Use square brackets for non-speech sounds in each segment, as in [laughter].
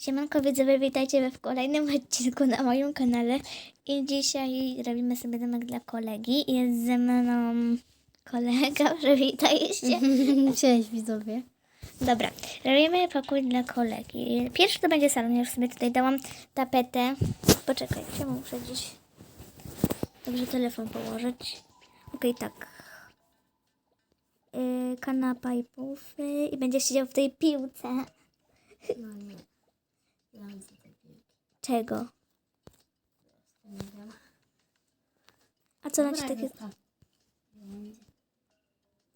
Siemanko widzowie, witajcie w kolejnym odcinku na moim kanale i dzisiaj robimy sobie domek dla kolegi. Jest ze mną kolega, [laughs] przywitaj się. [laughs] Cześć widzowie. Dobra, robimy pokój dla kolegi. Pierwszy to będzie salon, ja już sobie tutaj dałam tapetę. Poczekaj, ja muszę gdzieś dobrze telefon położyć. Okej, tak. Yy, kanapa i pufy i będzie siedział w tej piłce. No nie. Ja mam za te piłki. Czego? A co na Dobra, ci takie...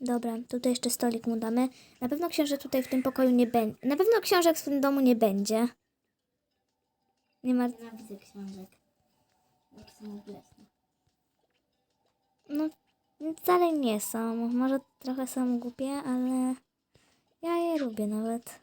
Dobra, tutaj jeszcze stolik mu damy. Na pewno książek tutaj w tym pokoju nie będzie. Na pewno książek w tym domu nie będzie. Nie ma. Nienawidzę książek. Jak są. No, wcale nie są. Może trochę są głupie, ale ja je lubię nawet.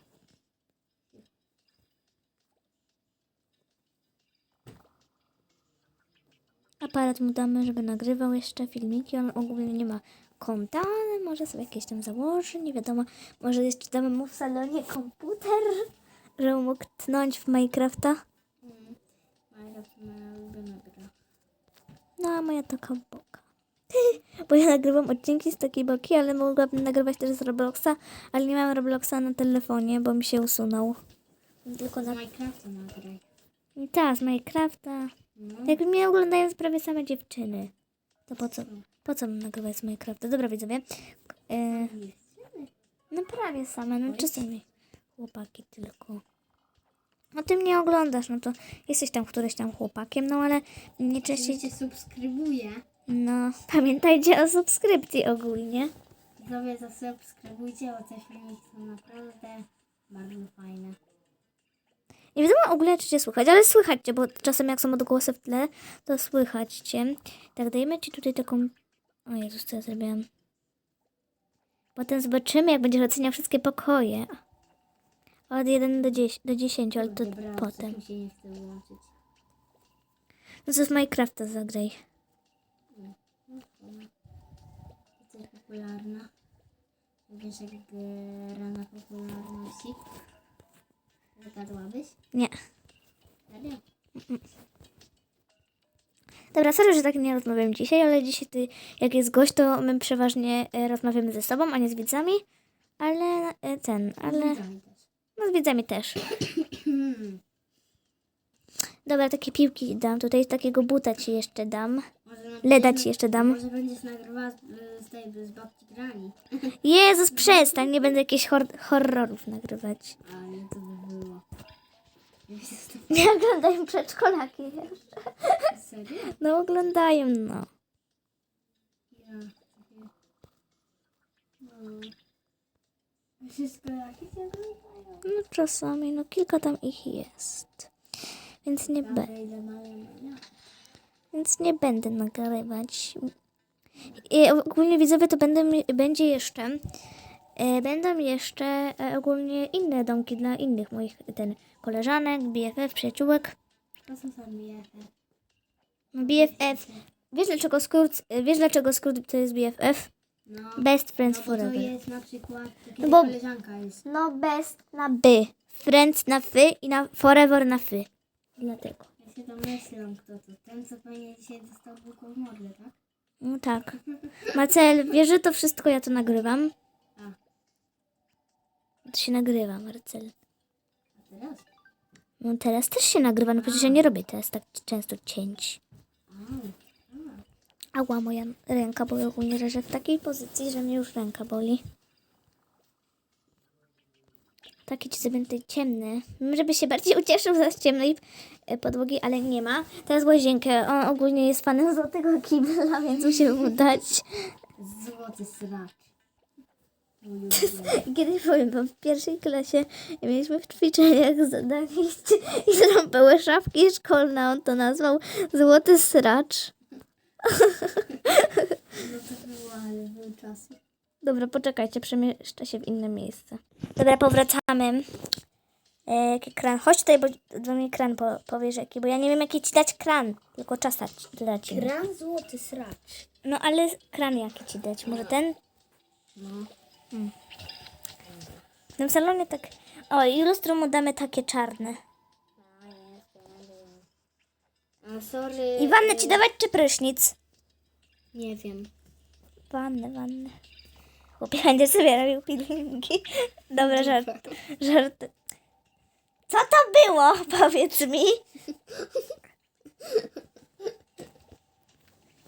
Aparat mu damy, żeby nagrywał jeszcze filmiki. On ogólnie nie ma konta, ale może sobie jakieś tam założy, nie wiadomo. Może jeszcze damy mu w salonie komputer, żeby mógł tnąć w Minecrafta. Mm. Minecraft moja ulubiona gra. No, a moja taka boka. [laughs] Bo ja nagrywam odcinki z takiej boki, ale mogłabym nagrywać też z Robloxa, ale nie mam Robloxa na telefonie, bo mi się usunął. Tylko Z na... Minecrafta nagraj. Tak, z Minecrafta. No. Jak mnie oglądają prawie same dziewczyny, to po co? Po co mam nagrywać z Minecrafta? Dobra, widzowie. E, no prawie same, no czasami chłopaki tylko. No ty mnie oglądasz, no to jesteś tam któryś tam chłopakiem, no ale nie częściej... Oczywiście subskrybuję. No, pamiętajcie o subskrypcji ogólnie. Widzowie zasubskrybujcie, bo te filmiki są naprawdę bardzo fajne. Nie wiadomo ogólnie, czy cię słychać, ale słychać cię, bo czasem jak są odgłosy w tle, to słychać cię. Tak, dajmy ci tutaj taką... O Jezus, co ja zrobiłam? Potem zobaczymy, jak będziesz oceniał wszystkie pokoje. Od 1 do 10, do 10 ale to Dobra, potem. mi się nie chce wyłączyć. No to z Minecrafta zagraj. Jesteś popularna. Wiesz jak gra na popularności? Wygadłabyś? Nie. Serio? Dobra, sorry, że tak nie rozmawiam dzisiaj, ale dzisiaj ty, jak jest gość, to my przeważnie e, rozmawiamy ze sobą, a nie z widzami. Ale e, ten, ale... Widzami też. No z widzami też. [clears throat] Dobra, takie piłki dam. Tutaj takiego buta ci jeszcze dam. Może na- Leda ci jeszcze dam. Może będziesz nagrywała z, z tej z babci grani. Jezus, [laughs] przestań, nie będę jakichś hor- horrorów nagrywać. A nie, by to Nie oglądają przedszkolaki jeszcze. serio? No oglądają, no. Ja. No. Wszystko jakie cię oglądają. No czasami, no kilka tam ich jest. Więc nie, malemania. więc nie będę nagrywać. I ogólnie widzowie to będą, będzie jeszcze... E, będą jeszcze e, ogólnie inne domki dla innych moich ten koleżanek, BFF, przyjaciółek. To są sam BFF. No BFF. Wiesz dlaczego skrót, wiesz dlaczego skrót to jest BFF? No, Best Friends no bo to Forever. jest na przykład No bo- koleżanka jest. No best na by. Friends na fy i na forever na fy. Dlatego. Ja się domyślam kto to. Ten co pewnie dzisiaj dostał bułką w mordę, tak? No tak. Marcel, wiesz, że to wszystko ja to nagrywam? A, się nagrywa, Marcel. a teraz? No teraz też się nagrywa, no przecież ja nie robię teraz tak często cięć. A, Ała, moja ręka, bo ja ogólnie leżę w takiej pozycji, że mnie już ręka boli. Taki ci tutaj ciemny, żeby się bardziej [laughs] ucieszył z ciemnej e, podłogi, ale nie ma. Teraz łazienkę, on ogólnie jest fanem złotego kibla, więc musimy mu dać. Złoty sracz. [laughs] Kiedyś powiem wam, w pierwszej klasie mieliśmy w ćwiczeniach zadanie i zrobiły szafki szkolne, on to nazwał złoty sracz. No to było, ale. Dobra, poczekajcie, przemieszczę się w inne miejsce. Dobra, powracamy. E, jaki kran? Chodź tutaj, bo do mnie kran po, powiesz jaki, bo ja nie wiem jaki ci dać kran, tylko czas dać-. Gran złoty sracz. No ale kran jaki ci dać? Może ten? No. Hmm. W tym salonie tak... O, i mu damy takie czarne. A sorry. I wannę ci dawać czy prysznic? Nie wiem. Wannę, wannę. Chłopie będzie sobie robił peelingi. Dobra, żart, żart. Co to było? [laughs] Powiedz mi. [laughs]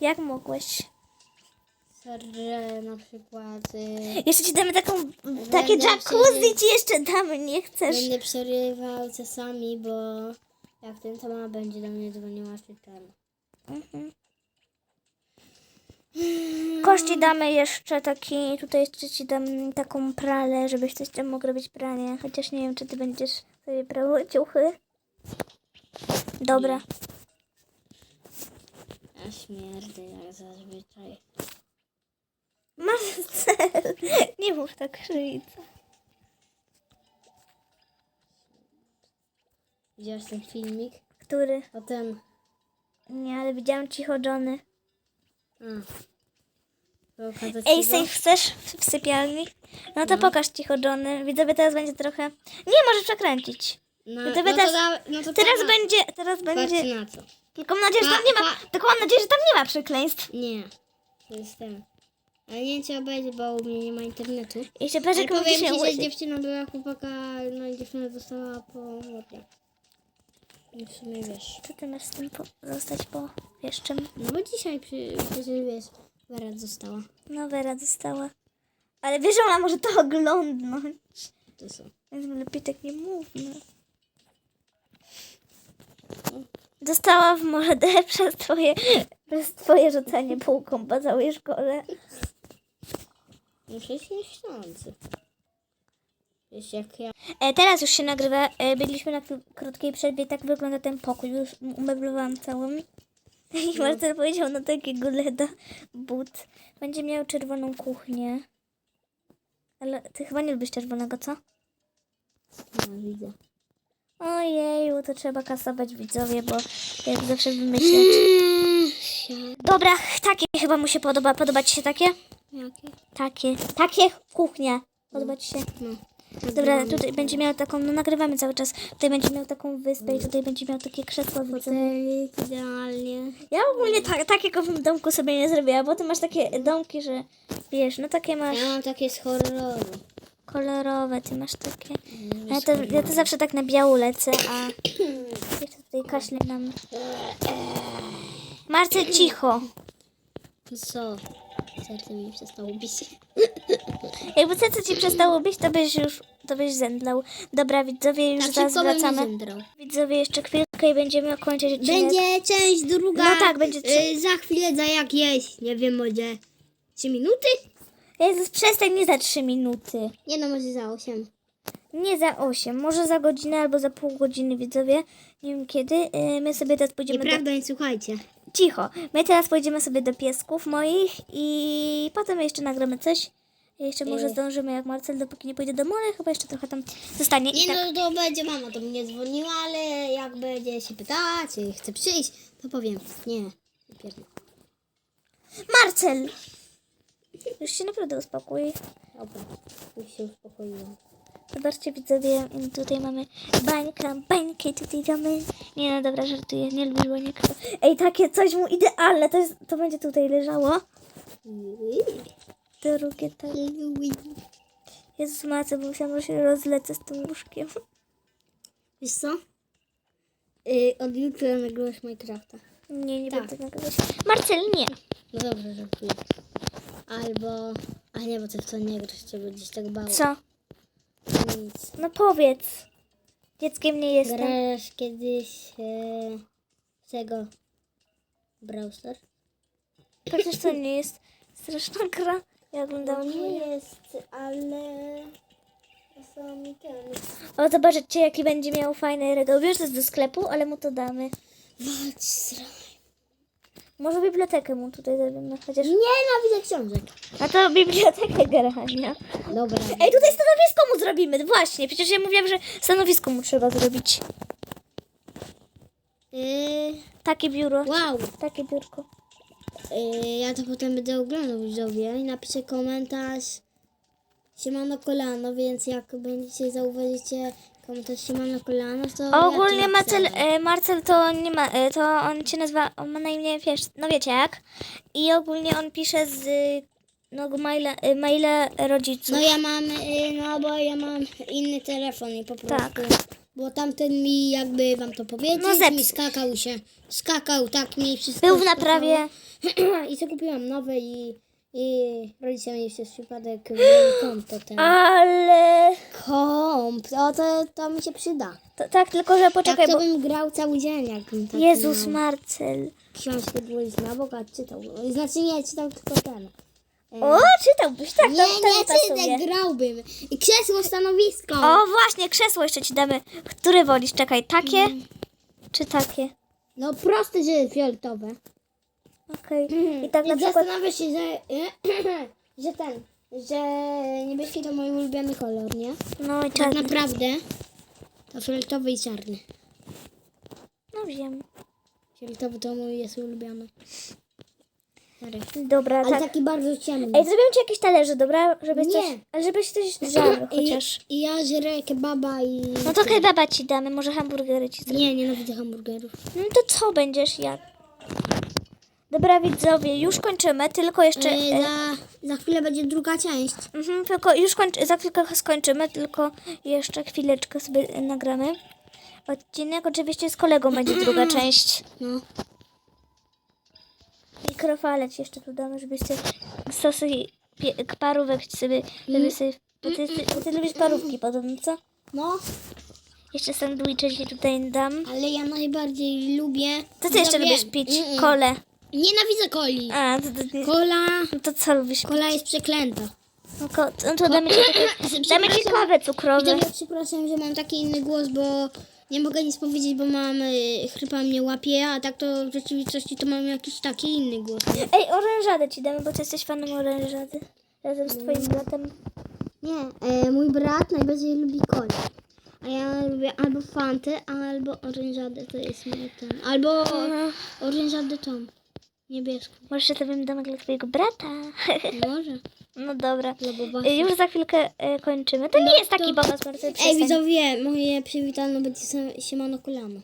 Jak mogłeś? Sorry, na przykład. y, Jeszcze ci damy taką, takie Będę jacuzzi ci jeszcze damy, nie chcesz? Będę przerywał czasami, bo jak ten to mama będzie do mnie dzwoniła czy ten. Mhm. Kości damy jeszcze taki, tutaj jeszcze ci dam taką pralę, żebyś coś tam mógł robić pranie. Chociaż nie wiem, czy ty będziesz sobie prawo ciuchy. Dobra. Ja śmierdzę jak zazwyczaj. Masz cel. Nie mów tak krzywica. Widziałeś ten filmik? Który? O ten. Nie, ale widziałam cicho Johnny. Pokazać Ej, safe chcesz w, w sypialni? No to pokaż cicho Johnny. Widzowie, teraz będzie trochę... Nie, możesz przekręcić. No, no, to teraz- da, no to Teraz teraz będzie, teraz będzie... na co. Tylko mam nadzieję, że tam nie ma... Pa- Tylko mam nadzieję, że tam nie ma przekleństw. Nie. To jest ten. Ale nie czy obejdzie, bo u mnie nie ma internetu. I jeszcze Ale Peczek powiem ci, że dziewczyna była chłopaka, no i dziewczyna dostała po łapie. I w sumie wiesz. Co ty masz z tym po, zostać po wieszczym? No bo dzisiaj przy, przecież wiesz, Wera została. No Wera dostała. Ale wiesz, ona może to oglądnąć. To są. Więc lepiej tak nie mówmy. Dostała w mordę [laughs] przez twoje, przez twoje rzucanie półką po całej szkole. No przecież miesiące. Wiesz jak ja. E, teraz już się nagrywa. E, byliśmy na krótkiej przerwie. Tak wygląda ten pokój. Już umeblowałam całym. [laughs] I Marcel powiedział na takiego leda but. Będzie miał czerwoną kuchnię. Ale ty chyba nie lubisz czerwonego, co? No widzę. Ojeju, to trzeba kasować widzowie, bo jak zawsze wymyśleć. Dobra, takie chyba mu się podoba. Podoba ci się takie? Jakie? Takie. Takie kuchnia. Podoba ci się? No. Dobra, tutaj będzie miał taką, no nagrywamy cały czas. Tutaj będzie miał taką wyspę i tutaj będzie miał takie krzesło. Fotelik idealnie. Ja ogólnie ta, takiego w domku sobie nie zrobiła, bo ty masz takie domki, że wiesz, no takie masz Ja mam takie z horroru. kolorowe, ty masz takie. A ja to, ja to zawsze tak na biało lecę, a jeszcze tutaj kaśle nam. [clears throat] Marce, cicho. Co? Serce mi przestało bić. [laughs] Jakby serce ci przestało bić, to byś już, to byś zemdlał. Dobra, widzowie, już Tak zaraz szybko bym nie wracamy. zemdlał. Widzowie, jeszcze chwilkę i będziemy kończyć odcinek. Będzie część druga. No tak, będzie y, za chwilę, za jakieś, nie wiem, może 3 minuty? Jezus, przestań, nie za 3 minuty. Nie no, może za 8. Nie za 8, może za godzinę albo za pół godziny, widzowie. Nie wiem kiedy. Yy, My sobie teraz pójdziemy do... Nieprawda, nie słuchajcie. Cicho. My teraz pójdziemy sobie do piesków moich i potem jeszcze nagramy coś. Jeszcze może zdążymy, jak Marcel, dopóki nie pójdzie do mory, chyba jeszcze trochę tam zostanie. I Nie tak. no, to będzie mama do mnie dzwoniła, ale jak będzie się pytać, czy chce przyjść, to powiem. Nie, pierdolę. Marcel! Już się naprawdę uspokój. Dobra, już się uspokoiłam. Zobaczcie widzowie, tutaj mamy bańka, bańkę tutaj damy. Nie no dobra, żartuję, nie lubię baniek. Ej, takie coś mu idealne, to, jest, to będzie tutaj leżało. Drugie tak. Jezus Mace, bo myślałam, że się rozlecę z tym łóżkiem. Wiesz co? Yy, od jutra nagrywasz Minecrafta. Nie, nie Tak. będę nagrywać. Marcel, nie. No dobrze, żartuję. Albo... A nie, bo ty w to nie grasz, cię będziesz tak bał. Co? Nic. No powiedz. Dzieckiem nie jestem. Grasz kiedyś e, w tego Brawl Stars? To nie jest straszna gra. Ja oglądałam. nie jest, ale czasami ten. O, zobaczycie, jaki będzie miał fajny regał. Wiesz, to jest do sklepu, ale mu to damy. Walcz z Może bibliotekę mu tutaj zrobimy, chociaż... Nienawidzę książek. A to bibliotekę grania. Dobra. Ej, tutaj stanowisko mu zrobimy. Właśnie, przecież ja mówiłam, że stanowisko mu trzeba zrobić. Yy, Takie biuro. wow. Takie biurko. Yy, ja to potem będę oglądał widzowie i napiszę komentarz. Siemano kolano, więc jak będziecie zauważycie Komentarz się mam na kolana, to Ogólnie ja Marcel, e, Marcel to nie ma, e, to on się nazywa, on ma na imię, wiesz, no wiecie jak. I ogólnie on pisze z no, maila, maila rodziców. No ja mam, no bo ja mam inny telefon i po prostu. Tak. Bo tamten mi jakby wam to powiedzieć, No zepsuł. mi skakał się, skakał tak mi wszystko. Był w naprawie. [clears throat] I co kupiłam nowe i, i rodzice mi przez przypadek konto ten. Ale... Komp, to, to, to mi się przyda. To, tak, tylko że poczekaj, tak to bo... bym grał cały dzień, jakbym tak Jezus miał. Marcel. Książkę dłożyć na bok, a czytał. Znaczy nie, czytał tylko ten. O, czytałbyś, tak, Nie, to, nie pasuje. czytaj, grałbym. I krzesło, stanowisko. O, właśnie, krzesło jeszcze ci damy. Które wolisz? Czekaj, takie Mm. czy takie? No proste, że fioletowe. Okej. I tak na I przykład... zastanawiasz się, że, [clears throat] że ten, że niebieski to mój ulubiony kolor, nie? No i Tak czarny. naprawdę to fioletowy i czarny. No wiem. Fioletowy to mój jest ulubiony. Stary. Dobra, Ale tak. taki bardzo ciemny. Ej, zrobię ci jakieś talerze, dobra? Żebyś Nie. coś... Ale żebyś coś żarł [clears throat] chociaż. I, I ja żerę kebaba i... No to kebaba ci damy, może hamburgery ci zrobimy. Nie, nienawidzę hamburgerów. No to co będziesz jak? Dobra widzowie, już kończymy, tylko jeszcze... E, E, za, za chwilę będzie druga część. mhm, tylko już kończy, za chwilkę skończymy, tylko jeszcze chwileczkę sobie nagramy. Odcinek oczywiście z kolegą będzie druga [clears throat] część. No. Mikrofalec jeszcze tu damy, żebyście sosy pie- parówek sobie, żeby sobie bo ty, ty, bo ty lubisz parówki podobno, co? No, Jeszcze sandwicze ci tutaj dam. ale ja najbardziej lubię... Co ty jeszcze No lubisz pić? Mm-mm. Kole. Nienawidzę coli. A, to, to, Kola... no to co lubisz? Kola jest przeklęta. No, ko, no to damy ci, [coughs] takie, damy ci kawę cukrową. Widzowie, przepraszam, że mam taki inny głos, bo nie mogę nic powiedzieć, bo mam y, chrypa mnie łapie, a tak to w rzeczywistości to mam jakiś taki inny głos. Ej, orężadę ci damy, bo ty jesteś fanem orężady. Razem z twoim bratem. nie e, mój brat najbardziej lubi kolę. A ja lubię albo fantę, albo orężadę, to jest mój ten. Albo orężadę tą, niebieską. Może się tobie damy dla twojego brata. [laughs] Może. No dobra. E, Już za chwilkę e, kończymy. To nie jest taki pomysł, Marcel, Ej, przestań. widzowie, moje przywitalne będzie siemano kolano.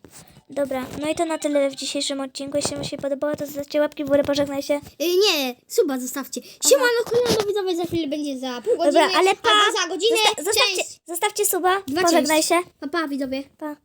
Dobra, no i to na tyle w dzisiejszym odcinku. Jeśli wam się podobało, to zostawcie łapki w górę, pożegnaj się. Y, nie, suba zostawcie. Siemano kolano, widzowie, za chwilę będzie za pół godziny. Dobra, ale pa! Albo za godzinę. Zosta- zostawcie, zostawcie suba, Dwa pożegnaj się. Pa, pa, widzowie. Pa.